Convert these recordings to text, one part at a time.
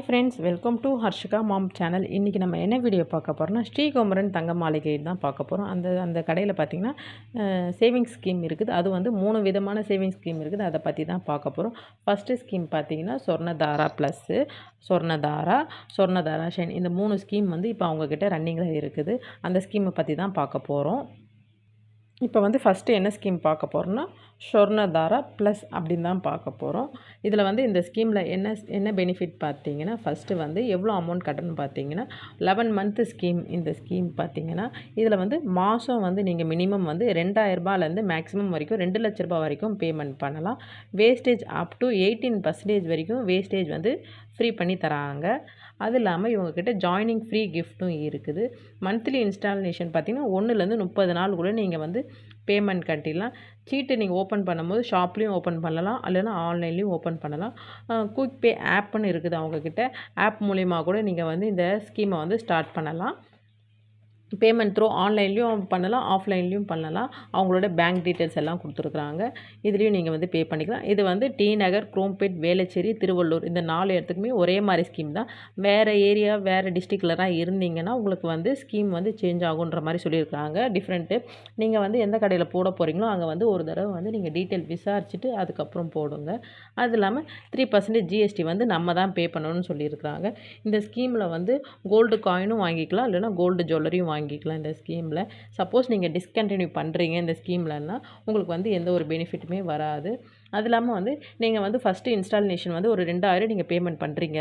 Hi friends welcome to Harshika mom channel இன்றைக்கி நம்ம என்ன வீடியோ பார்க்க போகிறோம்னா ஸ்ரீகோமரன் தங்க மாளிகை தான் பார்க்க போகிறோம் அந்த அந்த கடையில் பார்த்திங்கன்னா சேவிங்ஸ் ஸ்கீம் இருக்குது. அது வந்து மூணு விதமான சேவிங்ஸ் ஸ்கீம் இருக்குது. அதை பற்றி தான் பார்க்க போகிறோம் ஃபஸ்ட்டு ஸ்கீம் பார்த்திங்கன்னா சொர்ணதாரா ப்ளஸ்ஸு சொர்ணதாரா சொர்ணதாரா ஷைன் இந்த மூணு ஸ்கீம் வந்து இப்போ அவங்கக்கிட்ட ரன்னிங்கில் இருக்குது. அந்த ஸ்கீமை பற்றி தான் பார்க்க போகிறோம் இப்போ வந்து ஃபஸ்ட்டு என்ன ஸ்கீம் பார்க்க போகிறோன்னா ஸ்வர்ணதாரா ப்ளஸ் அப்படின்னு தான் பார்க்க போகிறோம் இதில் வந்து இந்த ஸ்கீமில் என்ன என்ன பெனிஃபிட் பார்த்தீங்கன்னா ஃபஸ்ட்டு வந்து எவ்வளோ அமௌண்ட் கட்டணும் பார்த்தீங்கன்னா லெவன் மந்த்து ஸ்கீம் இந்த ஸ்கீம் பார்த்தீங்கன்னா இதில் வந்து மாதம் வந்து நீங்கள் மினிமம் வந்து ரெண்டாயிரரூபாலேருந்து மேக்ஸிமம் வரைக்கும் ரெண்டு லட்ச ரூபா வரைக்கும் பேமெண்ட் பண்ணலாம். Wastage up to eighteen percentage வரைக்கும் வேஸ்டேஜ் வந்து ஃப்ரீ பண்ணி தராங்க. அது இல்லாமல் இவங்கக்கிட்ட ஜாயினிங் ஃப்ரீ கிஃப்ட்டும் இருக்குது. மந்த்லி இன்ஸ்டாலேஷன் பார்த்திங்கன்னா ஒன்றுலேருந்து முப்பது நாளுக்குள்ளே நீங்கள் வந்து பேமெண்ட் கட்டிடலாம். சீட்டு நீங்கள் ஓப்பன் பண்ணும்போது ஷாப்லேயும் ஓப்பன் பண்ணலாம். இல்லைன்னா ஆன்லைன்லேயும் ஓப்பன் பண்ணலாம். குயிக் பே ஆப்னு இருக்குது அவங்கக்கிட்ட ஆப் மூலிமா கூட நீங்கள் வந்து இந்த ஸ்கீமை வந்து ஸ்டார்ட் பண்ணலாம். பேமெண்ட் த்ரூ ஆன்லைன்லேயும் பண்ணலாம் ஆஃப்லைன்லேயும் பண்ணலாம். அவங்களோட பேங்க் டீட்டெயில்ஸ் எல்லாம் கொடுத்துருக்குறாங்க. இதுலேயும் நீங்கள் வந்து பே பண்ணிக்கலாம். இது வந்து டி நகர் குரோம்பேட் வேளச்சேரி திருவள்ளூர் இந்த நாலு இடத்துக்குமே ஒரே மாதிரி ஸ்கீம் தான். வேறு ஏரியா வேறு டிஸ்ட்ரிக்ட்லலாம் இருந்தீங்கன்னா உங்களுக்கு வந்து ஸ்கீம் வந்து சேஞ்ச் ஆகுன்ற மாதிரி சொல்லியிருக்காங்க டிஃப்ரெண்ட்டு நீங்கள் வந்து எந்த கடையில் போட போகிறீங்களோ அங்கே வந்து ஒரு தடவை வந்து நீங்கள் டீட்டெயில் விசாரிச்சுட்டு அதுக்கப்புறம் போடுங்க. அது இல்லாமல் த்ரீ பர்சன்டேஜ் ஜிஎஸ்டி வந்து நம்ம தான் பே பண்ணணும்னு சொல்லியிருக்கிறாங்க. இந்த ஸ்கீமில் வந்து கோல்டு காயினும் வாங்கிக்கலாம் இல்லைனா கோல்டு ஜுவல்லரியும் வாங்கி வாங்கிக்கலாம் இந்த ஸ்கீமில் சப்போஸ் நீங்கள் டிஸ்கண்டினியூ பண்ணுறீங்க இந்த ஸ்கீம்லன்னா உங்களுக்கு வந்து எந்த ஒரு பெனிஃபிட்டுமே வராது. அது இல்லாமல் வந்து நீங்கள் வந்து ஃபஸ்ட்டு இன்ஸ்டாலேஷன் வந்து ஒரு ரெண்டாயிரம் நீங்கள் பேமெண்ட் பண்ணுறீங்க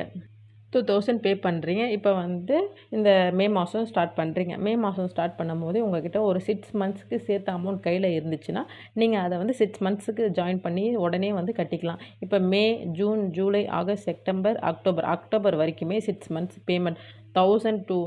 டூ தௌசண்ட் பே பண்ணுறீங்க இப்போ வந்து இந்த மே மாதம் ஸ்டார்ட் பண்ணுறீங்க மே மாதம் ஸ்டார்ட் பண்ணும்போது உங்கள்கிட்ட ஒரு சிக்ஸ் மந்த்ஸ்க்கு சேர்த்த அமௌண்ட் கையில் இருந்துச்சுன்னா நீங்கள் அதை வந்து சிக்ஸ் மந்த்ஸுக்கு ஜாயின் பண்ணி உடனே வந்து கட்டிக்கலாம். இப்போ May June July August September October October வரைக்குமே six months payment thousand two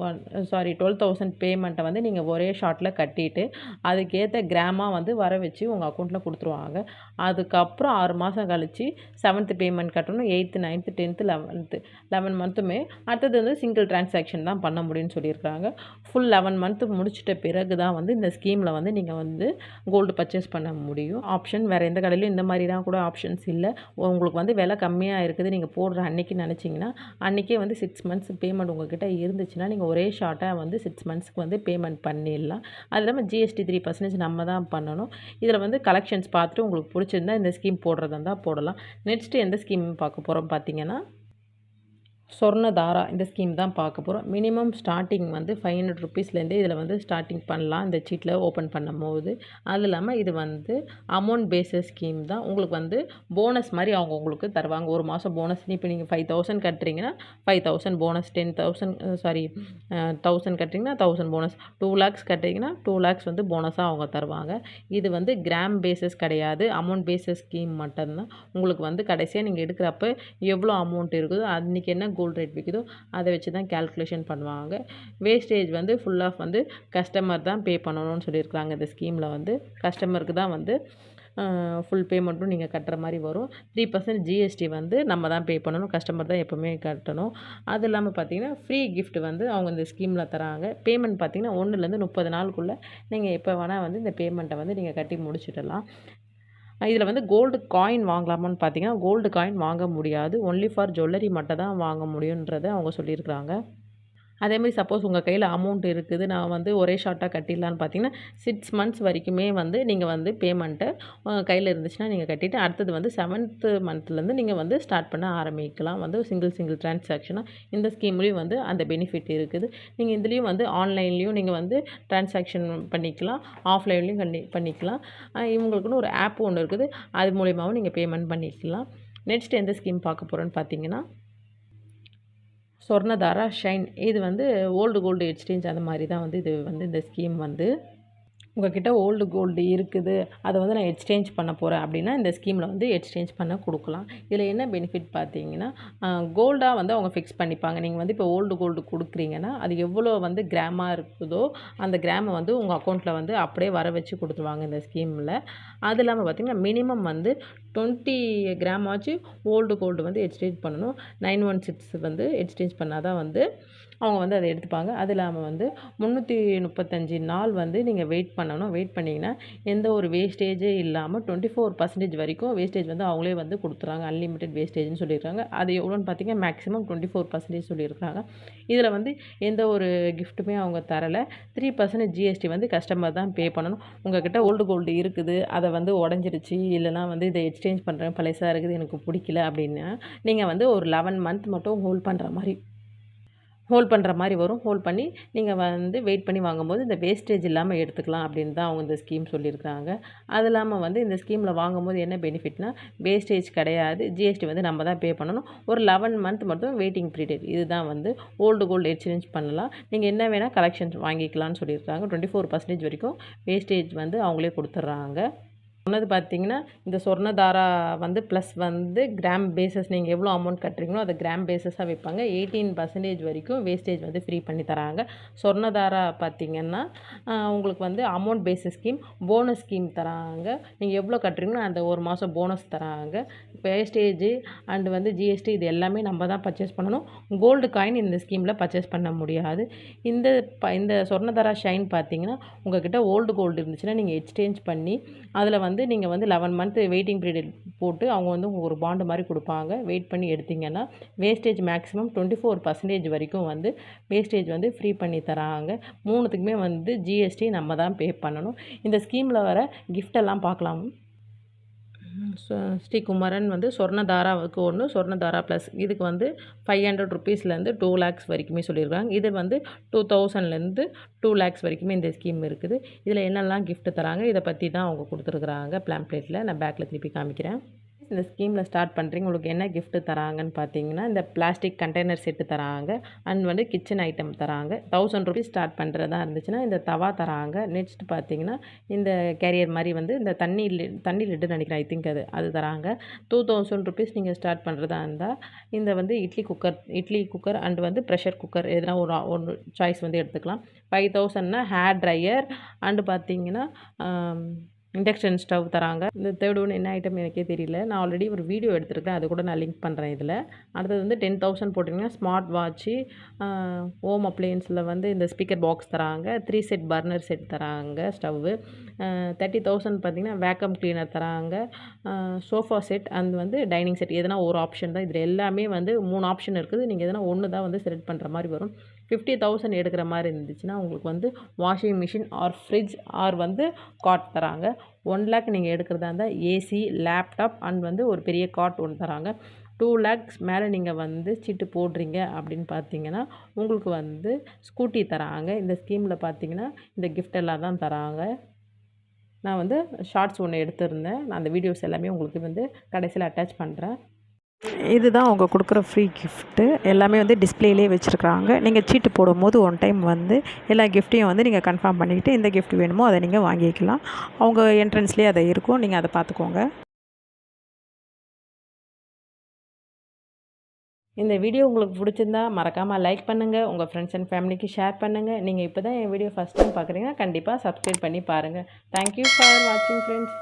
sorry twelve thousand பேமெண்ட்டை வந்து நீங்கள் ஒரே ஷாட்டில் கட்டிட்டு அதுக்கேற்ற கிராமாக வந்து வர வச்சு உங்கள் அக்கௌண்ட்டில் கொடுத்துருவாங்க. அதுக்கப்புறம் ஆறு மாதம் கழித்து செவன்த்து பேமெண்ட் கட்டணும் eighth ninth tenth eleventh eleven மந்த்துமே அடுத்தது வந்து சிங்கிள் டிரான்சாக்ஷன் தான் பண்ண முடியும்னு சொல்லியிருக்காங்க ஃபுல் லெவன் மந்த்து முடிச்சிட்ட பிறகு தான் வந்து இந்த ஸ்கீமில் வந்து நீங்கள் வந்து கோல்டு பர்ச்சேஸ் பண்ண முடியும். ஆப்ஷன் வேறு எந்த கடையிலையும் இந்த மாதிரிலாம் கூட ஆப்ஷன்ஸ் இல்லை. உங்களுக்கு வந்து விலை கம்மியாக இருக்குது. நீங்கள் போடுற அன்றைக்கி நினச்சிங்கன்னா அன்றைக்கே வந்து சிக்ஸ் மந்த்ஸ் பேமெண்ட் உங்கள்கிட்ட இருந்துச்சுன்னா நீங்கள் ஒரே ஷார்ட்டாக வந்து சிக்ஸ் மந்த்ஸ்க்கு வந்து பேமெண்ட் பண்ணிடலாம். அது இல்லாமல் ஜிஎஸ்டி த்ரீ பர்சன்டேஜ் நம்ம தான் பண்ணணும். இதில் வந்து கலெக்ஷன்ஸ் பார்த்துட்டு உங்களுக்கு பிடிச்சிருந்தா இந்த ஸ்கீம் போடுறதா இருந்தால் போடலாம். நெக்ஸ்ட்டு எந்த ஸ்கீம் பார்க்க போகிறோம் பார்த்தீங்கன்னா? சொர்ணதாரா இந்த ஸ்கீம் தான் பார்க்க போகிறோம் மினிமம் ஸ்டார்டிங் வந்து ஃபைவ் ஹண்ட்ரட் ருபீஸ்லேருந்தே இதில் வந்து ஸ்டார்டிங் பண்ணலாம். இந்த சீட்டில் ஓப்பன் பண்ணும் போது அது இல்லாமல் இது வந்து அமௌண்ட் பேஸஸ் ஸ்கீம் தான். உங்களுக்கு வந்து போனஸ் மாதிரி அவங்க உங்களுக்கு தருவாங்க. ஒரு மாதம் போனஸ் இப்போ நீங்கள் five thousand கட்டுறீங்கன்னா five thousand bonus ten thousand sorry thousand கட்டுறீங்கன்னா thousand bonus two lakhs கட்டுறீங்கன்னா டூ லேக்ஸ் வந்து போனஸாக அவங்க தருவாங்க. இது வந்து கிராம் பேஸஸ் கிடையாது. அமௌண்ட் பேஸஸ் ஸ்கீம் மட்டும்தான். உங்களுக்கு வந்து கடைசியாக நீங்கள் எடுக்கிறப்ப எவ்வளோ அமௌண்ட் இருக்குதோ அன்றைக்கி என்ன கோல்டு ரேட் விற்குதோ அதை வச்சு தான் கேல்குலேஷன் பண்ணுவாங்க. வேஸ்டேஜ் வந்து ஃபுல் ஆஃப் வந்து கஸ்டமர் தான் பே பண்ணணும்னு சொல்லியிருக்காங்க இந்த ஸ்கீமில் வந்து கஸ்டமருக்கு தான் வந்து ஃபுல் பேமெண்ட்டும் நீங்கள் கட்டுற மாதிரி வரும். த்ரீ பர்சன்ட் ஜிஎஸ்டி வந்து நம்ம தான் பே பண்ணணும். கஸ்டமர் தான் எப்போவுமே கட்டணும். அது இல்லாமல் பார்த்தீங்கன்னா ஃப்ரீ கிஃப்ட் வந்து அவங்க இந்த ஸ்கீமில் தராங்க. பேமெண்ட் பார்த்தீங்கன்னா ஒன்றுலேருந்து முப்பது நாளுக்குள்ளே நீங்கள் எப்போ வேணால் வந்து இந்த பேமெண்ட்டை வந்து நீங்கள் கட்டி முடிச்சிடலாம். இதில் வந்து கோல்டு காயின் வாங்கலாமான்னு பார்த்தீங்கன்னா கோல்டு காயின் வாங்க முடியாது. ஒன்லி ஃபார் ஜுவல்லரி மட்டும் தான் வாங்க முடியுன்றதை அவங்க சொல்லியிருக்கிறாங்க. அதேமாதிரி சப்போஸ் உங்கள் கையில் அமௌண்ட் இருக்குது நான் வந்து ஒரே ஷார்ட்டாக கட்டிடலான்னு பார்த்தீங்கன்னா சிக்ஸ் மந்த்ஸ் வரைக்குமே வந்து நீங்கள் வந்து பேமெண்ட்டை கையில் இருந்துச்சுன்னா நீங்கள் கட்டிட்டு அடுத்தது வந்து செவன்த்து மந்த்லேருந்து நீங்கள் வந்து ஸ்டார்ட் பண்ண ஆரம்பிக்கலாம். வந்து சிங்கிள் சிங்கிள் டிரான்சாக்ஷனாக இந்த ஸ்கீம்லேயும் வந்து அந்த பெனிஃபிட் இருக்குது. நீங்கள் இதுலேயும் வந்து ஆன்லைன்லேயும் நீங்கள் வந்து டிரான்சாக்ஷன் பண்ணிக்கலாம் ஆஃப்லைன்லேயும் பண்ணி பண்ணிக்கலாம். இவங்களுக்குன்னு ஒரு ஆப் ஒன்று இருக்குது அது மூலியமாகவும் நீங்கள் பேமெண்ட் பண்ணிக்கலாம். நெக்ஸ்ட் எந்த ஸ்கீம் பார்க்க போகிறோன்னு பார்த்தீங்கன்னா சொர்ணதாரா ஷைன். இது வந்து ஓல்டு கோல்டு எக்ஸ்சேஞ்ச் அந்த மாதிரி தான் வந்து இது வந்து இந்த ஸ்கீம் வந்து உங்கள்கிட்ட ஓல்டு கோல்டு இருக்குது அதை வந்து நான் எக்ஸ்சேஞ்ச் பண்ண போகிறேன் அப்படின்னா இந்த ஸ்கீமில் வந்து எக்ஸ்சேஞ்ச் பண்ண கொடுக்கலாம். இதில் என்ன பெனிஃபிட் பார்த்தீங்கன்னா கோல்டாக வந்து அவங்க ஃபிக்ஸ் பண்ணிப்பாங்க. நீங்கள் வந்து இப்போ ஓல்டு கோல்டு கொடுக்குறீங்கன்னா அது எவ்வளோ வந்து கிராமாக இருக்குதோ அந்த கிராமை வந்து உங்கள் அக்கௌண்ட்டில் வந்து அப்படியே வர வச்சு கொடுத்துருவாங்க இந்த ஸ்கீமில் அது இல்லாமல் பார்த்திங்கன்னா மினிமம் வந்து டுவெண்ட்டி கிராம் ஆச்சு ஓல்டு கோல்டு வந்து எக்ஸ்சேஞ்ச் பண்ணணும். நைன் ஒன் சிக்ஸ் வந்து எக்ஸ்சேஞ்ச் பண்ணால் தான் வந்து அவங்க வந்து அதை எடுத்துப்பாங்க. அது இல்லாமல் வந்து முந்நூற்றி முப்பத்தஞ்சு நாள் வந்து நீங்கள் வெயிட் பண்ண பண்ணணும் வெயிட் பண்ணிங்கன்னா எந்த ஒரு வேஸ்டேஜே இல்லாமல் டுவெண்ட்டி ஃபோர் பர்சன்டேஜ் வரைக்கும் வேஸ்டேஜ் வந்து அவங்களே வந்து கொடுத்துறாங்க அன்லிமிட்டெட் வேஸ்டேஜ்னு சொல்லியிருக்காங்க அது எவ்வளோன்னு பார்த்தீங்கன்னா மேக்ஸிமம் டுவெண்ட்டி ஃபோர் பர்சன்டேஜ் சொல்லியிருக்காங்க இதில் வந்து எந்த ஒரு கிஃப்ட்டுமே அவங்க தரலை. த்ரீ பர்சன்டேஜ் ஜிஎஸ்டி வந்து கஸ்டமர் தான் பே பண்ணணும். உங்கள்கிட்ட ஓல்டு கோல்டு இருக்குது அதை வந்து உடஞ்சிருச்சு இல்லைனா வந்து இதை எக்ஸ்சேஞ்ச் பண்ணுறேன் பழசாக இருக்குது எனக்கு பிடிக்கல அப்படின்னா நீங்கள் வந்து ஒரு லெவன் மந்த் மட்டும் ஹோல்ட் பண்ணுற மாதிரி ஹோல்ட் பண்ணுற மாதிரி வரும். ஹோல்ட் பண்ணி நீங்கள் வந்து வெயிட் பண்ணி வாங்கும்போது இந்த வேஸ்டேஜ் இல்லாமல் எடுத்துக்கலாம் அப்படின்னு தான் அவங்க இந்த ஸ்கீம் சொல்லியிருக்காங்க அது இல்லாமல் வந்து இந்த ஸ்கீமில் வாங்கும்போது என்ன பெனிஃபிட்னா வேஸ்டேஜ் கிடையாது. ஜிஎஸ்டி வந்து நம்ம தான் பே பண்ணணும். ஒரு லெவன் மந்த் மட்டும் வெயிட்டிங் பீரியட் இதுதான் வந்து ஓல்டு கோல்டு எக்ஸ்சேஞ்ச் பண்ணலாம். நீங்கள் என்ன வேணால் கலெக்ஷன்ஸ் வாங்கிக்கலாம்னு சொல்லியிருக்காங்க. டுவெண்ட்டி ஃபோர் பர்சன்டேஜ் வரைக்கும் வேஸ்டேஜ் வந்து அவங்களே கொடுத்துட்றாங்க சொன்னது பார்த்தீங்கன்னா இந்த சொர்ணதாரா வந்து ப்ளஸ் வந்து கிராம் பேசஸ் நீங்கள் எவ்வளோ அமௌண்ட் கட்டுறீங்களோ அதை கிராம் பேசஸாக வைப்பாங்க. எயிட்டீன் பர்சன்டேஜ் வரைக்கும் வேஸ்டேஜ் வந்து ஃப்ரீ பண்ணி தராங்க. சொர்ணதாரா பார்த்தீங்கன்னா உங்களுக்கு வந்து amount basis scheme bonus scheme தராங்க. நீங்கள் எவ்வளோ கட்டுறீங்களோ அந்த ஒரு மாதம் போனஸ் தராங்க. வேஸ்டேஜ் அண்டு வந்து ஜிஎஸ்டி இது எல்லாமே நம்ம தான் பர்ச்சேஸ் பண்ணணும். கோல்டு காயின் இந்த ஸ்கீமில் பர்ச்சேஸ் பண்ண முடியாது. இந்த ப இந்த சொர்ணதாரா ஷைன் பார்த்தீங்கன்னா உங்கள்கிட்ட ஓல்டு கோல்டு இருந்துச்சுன்னா நீங்கள் எக்ஸ்சேஞ்ச் பண்ணி அதில் வந்து வந்து நீங்கள் வந்து லெவன் மந்த் வெயிட்டிங் பீரியட் போட்டு அவங்க வந்து ஒரு பாண்டு மாதிரி கொடுப்பாங்க. வெயிட் பண்ணி எடுத்திங்கன்னா wastage maximum twenty four percentage வரைக்கும் வந்து வேஸ்டேஜ் வந்து ஃப்ரீ பண்ணி தராங்க. மூணுத்துக்குமே வந்து ஜிஎஸ்டி நம்ம தான் பே பண்ணணும். இந்த ஸ்கீமில் வர கிஃப்டெல்லாம் பார்க்கலாம். ஸ்ரீகுமரன் வந்து சொர்ணதாராவுக்கு ஒன்று சொர்ணதாரா ப்ளஸ் இதுக்கு வந்து ஃபைவ் ஹண்ட்ரட் ருபீஸ்லேருந்து டூ லேக்ஸ் வரைக்குமே சொல்லியிருக்காங்க. இது வந்து டூ தௌசண்ட்லேருந்து டூ லேக்ஸ் வரைக்குமே இந்த ஸ்கீம் இருக்குது. இதில் என்னெல்லாம் கிஃப்ட்டு தராங்க இதை பற்றி தான் அவங்க கொடுத்துருக்குறாங்க பிளாம்ப்ளேட்டில் நான் பேக்கில் திருப்பி காமிக்கிறேன். இந்த ஸ்கீமில் ஸ்டார்ட் பண்ணுறீங்க உங்களுக்கு என்ன கிஃப்ட்டு தராங்கன்னு பார்த்தீங்கன்னா இந்த பிளாஸ்டிக் கண்டெய்னர் செட்டு தராங்க. அண்ட் வந்து கிச்சன் ஐட்டம் தராங்க. தௌசண்ட் ருபீஸ் ஸ்டார்ட் பண்ணுறதா இருந்துச்சுன்னா இந்த தவா தராங்க. நெக்ஸ்ட் பார்த்தீங்கன்னா இந்த கேரியர் மாதிரி வந்து இந்த தண்ணி lid- தண்ணி லிட்டு நினைக்கிறேன். ஐ திங்க் அது அது தராங்க. டூ தௌசண்ட் ருபீஸ் நீங்கள் ஸ்டார்ட் பண்ணுறதா இருந்தால் இந்த வந்து idli cooker idli cooker and வந்து ப்ரெஷர் குக்கர் எதனா ஒரு ஒன்று சாய்ஸ் வந்து எடுத்துக்கலாம். ஃபைவ் தௌசண்ட்னா ஹேர் ட்ரையர் அண்டு பார்த்தீங்கன்னா இண்டக்ஷன் ஸ்டவ் தராங்க. இந்த தேர்ட் ஒன் என்ன ஐட்டம் எனக்கே தெரியல. நான் ஆல்ரெடி ஒரு வீடியோ எடுத்திருக்கேன். அது கூட நான் லிங்க் பண்ணுறேன் இதில். அடுத்தது வந்து டென் தௌசண்ட் போட்டிங்கன்னா ஸ்மார்ட் வாட்ச்சு ஹோம் அப்ளையன்ஸில் வந்து இந்த ஸ்பீக்கர் பாக்ஸ் தராங்க. த்ரீ செட் பர்னர் செட் தராங்க ஸ்டவ்வு தேர்ட்டி தௌசண்ட் பார்த்தீங்கன்னா வேக்கம் க்ளீனர் தராங்க. சோஃபா செட் அண்ட் வந்து டைனிங் செட் எதனா ஒரு ஆப்ஷன் தான். இதில் எல்லாமே வந்து மூணு ஆப்ஷன் இருக்குது. நீங்கள் எதனா ஒன்று தான் வந்து செலக்ட் பண்ணுற மாதிரி வரும். ஃபிஃப்டி தௌசண்ட் எடுக்கிற மாதிரி இருந்துச்சுன்னா உங்களுக்கு வந்து washing machine or fridge or வந்து காட் தராங்க. ஒன் லேக் நீங்கள் எடுக்கிறதா இருந்தால் ஏசி லேப்டாப் அண்ட் வந்து ஒரு பெரிய காட் ஒன்று தராங்க. டூ லேக்ஸ் மேலே நீங்கள் வந்து சீட்டு போடுறீங்க அப்படின்னு பார்த்தீங்கன்னா உங்களுக்கு வந்து ஸ்கூட்டி தராங்க. இந்த ஸ்கீமில் பார்த்தீங்கன்னா இந்த கிஃப்ட் எல்லாம் தான் தராங்க. நான் வந்து ஷார்ட்ஸ் ஒன்று எடுத்திருந்தேன். நான் அந்த வீடியோஸ் எல்லாமே உங்களுக்கு வந்து கடைசியில் அட்டாச் பண்ணுறேன் இதுதான் அவங்க கொடுக்குற ஃப்ரீ கிஃப்ட்டு எல்லாமே வந்து டிஸ்பிளேலே வச்சுருக்காங்க நீங்கள் சீட்டு போடும்போது ஒன் டைம் வந்து எல்லா கிஃப்ட்டையும் வந்து நீங்கள் கன்ஃபார்ம் பண்ணிக்கிட்டு எந்த கிஃப்ட் வேணுமோ அதை நீங்கள் வாங்கிக்கலாம். அவங்க என்ட்ரன்ஸ்லேயே அதை இருக்கும். நீங்கள் அதை பார்த்துக்கோங்க. இந்த வீடியோ உங்களுக்கு பிடிச்சிருந்தா மறக்காமல் லைக் பண்ணுங்கள் உங்கள் ஃப்ரெண்ட்ஸ் அண்ட் ஃபேமிலிக்கு ஷேர் பண்ணுங்கள் நீங்கள் இப்போ தான் என் வீடியோ ஃபஸ்ட் டைம் பார்க்குறீங்கன்னா கண்டிப்பாக சப்ஸ்கிரைப் பண்ணி பாருங்கள் தேங்க்யூ ஃபார் வாட்சிங் ஃப்ரெண்ட்ஸ்